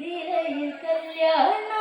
മിഥിലയിൽ കല്യാണം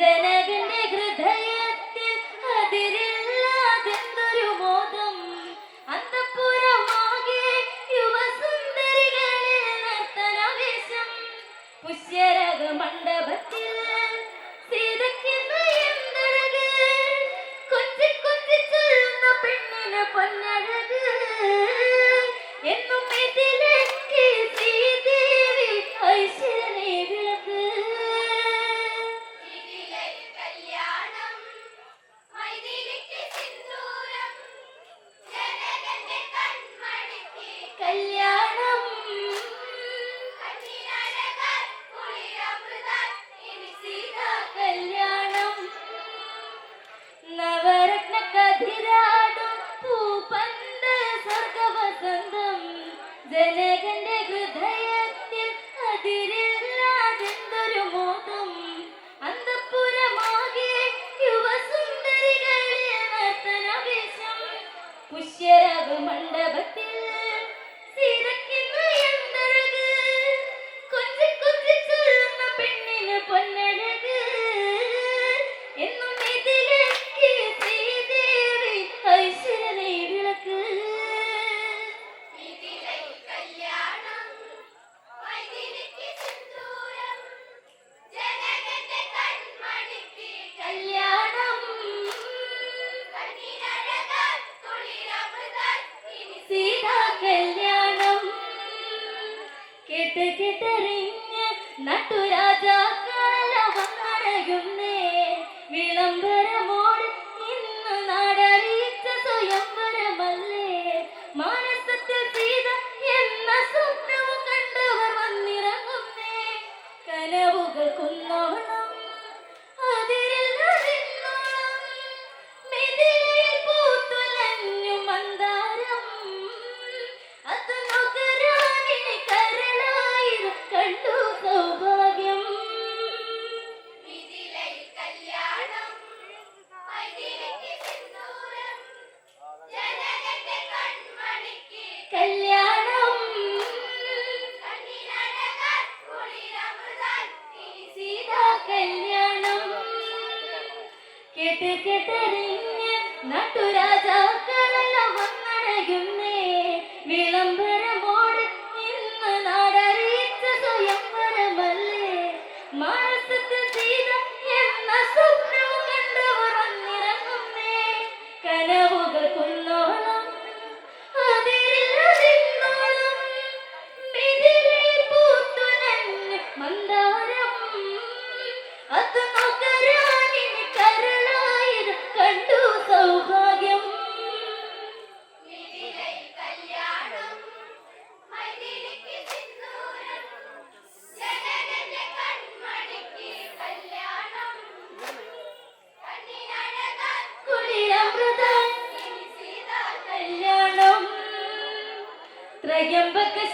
ജനകന്റെ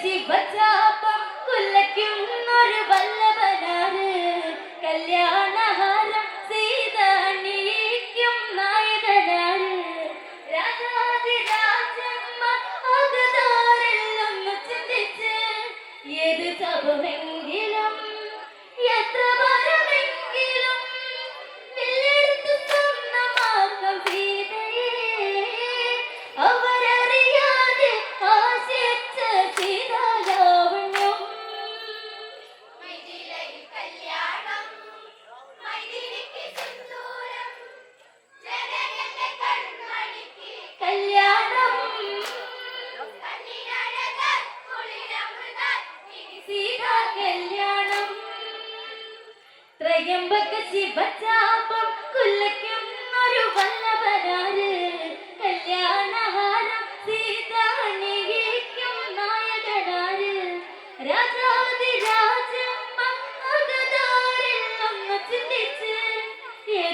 ശിവചാപം കൊല്ലയ്ക്കുന്നൊരു വല്ല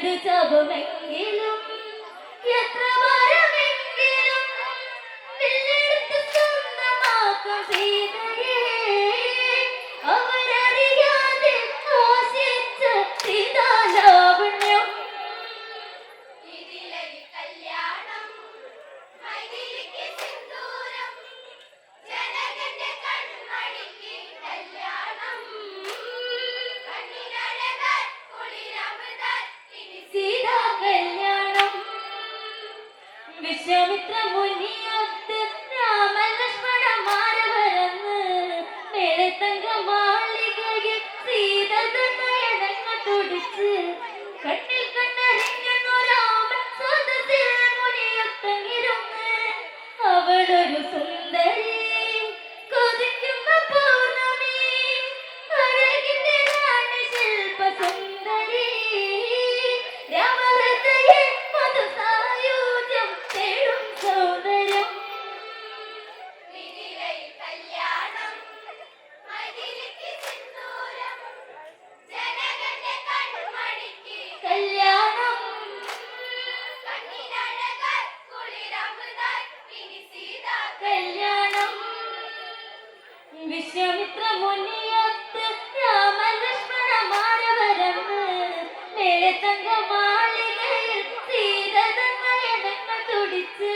ചതുമെങ്കിലും എത്ര beijando e tremolina. തങ്ക മാളികയിൽ തീരത നയനങ്ങൾ തുടിച്ച്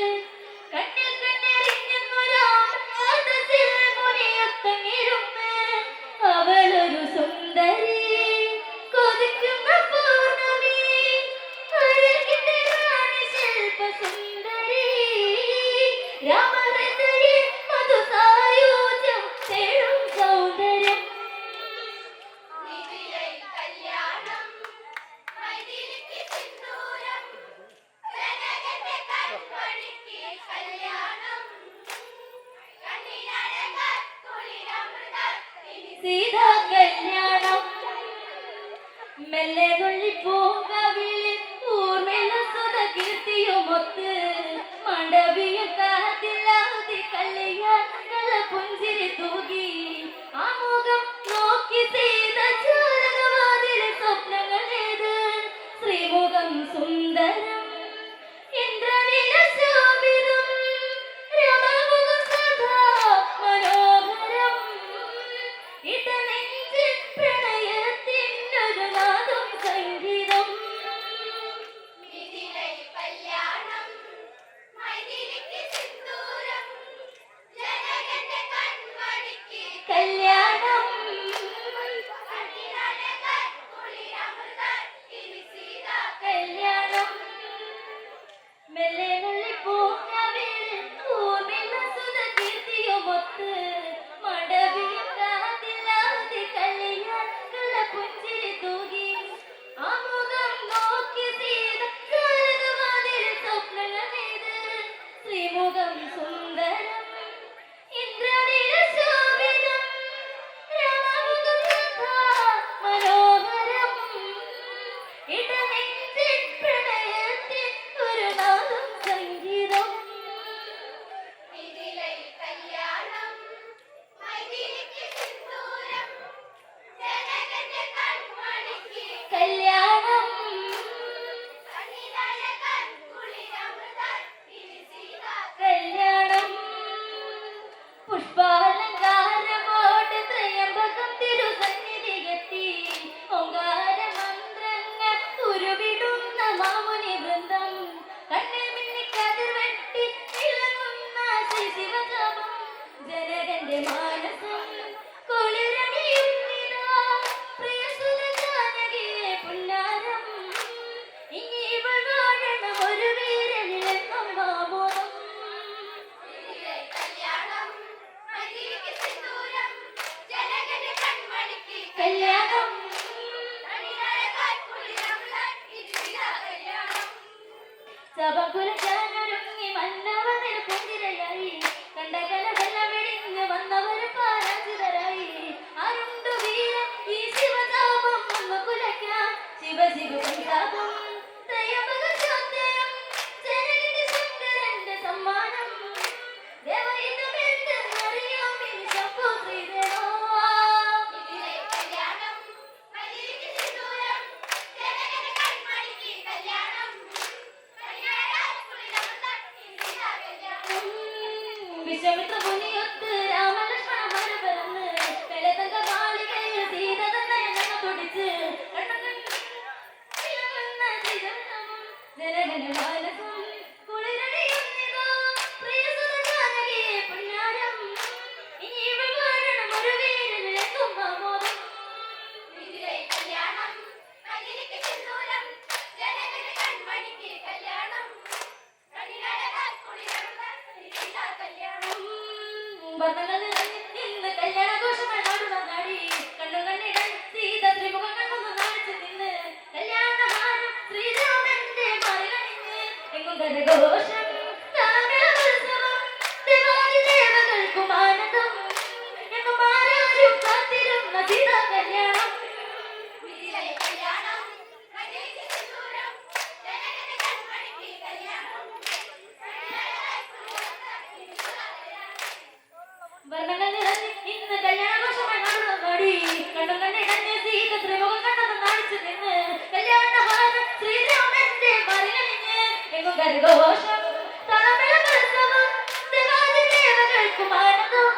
മെല്ലെ തുള്ളിപ്പൂങ്കവിളിൽ ഊർമെന്ന സുത കീർത്തിയുമൊത്ത് മണ്ടവിയും കാത്തില്ലാതെ കല്ലിയാൽ കള്ള പുഞ്ചിരി തൂകി. ആ നോക്കി ചെയ്ത ചൂരകവാതിലെ സ്വപ്നങ്ങൾ ശ്രീമുഖം സുന്ദര ജനകന്റെ മാനസ ব্যবহার করলে ഗർഘോഷം തമിഴ് മത്സവം ദേവാദി ദേവകൾക്കും ആനന്ദം.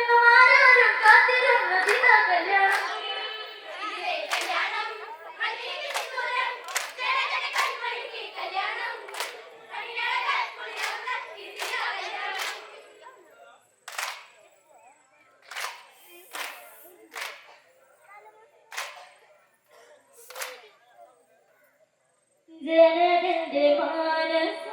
എന്നും ആരാരും കാത്തിരുന്ന ദിന കല്യാണം. Yeah. devanas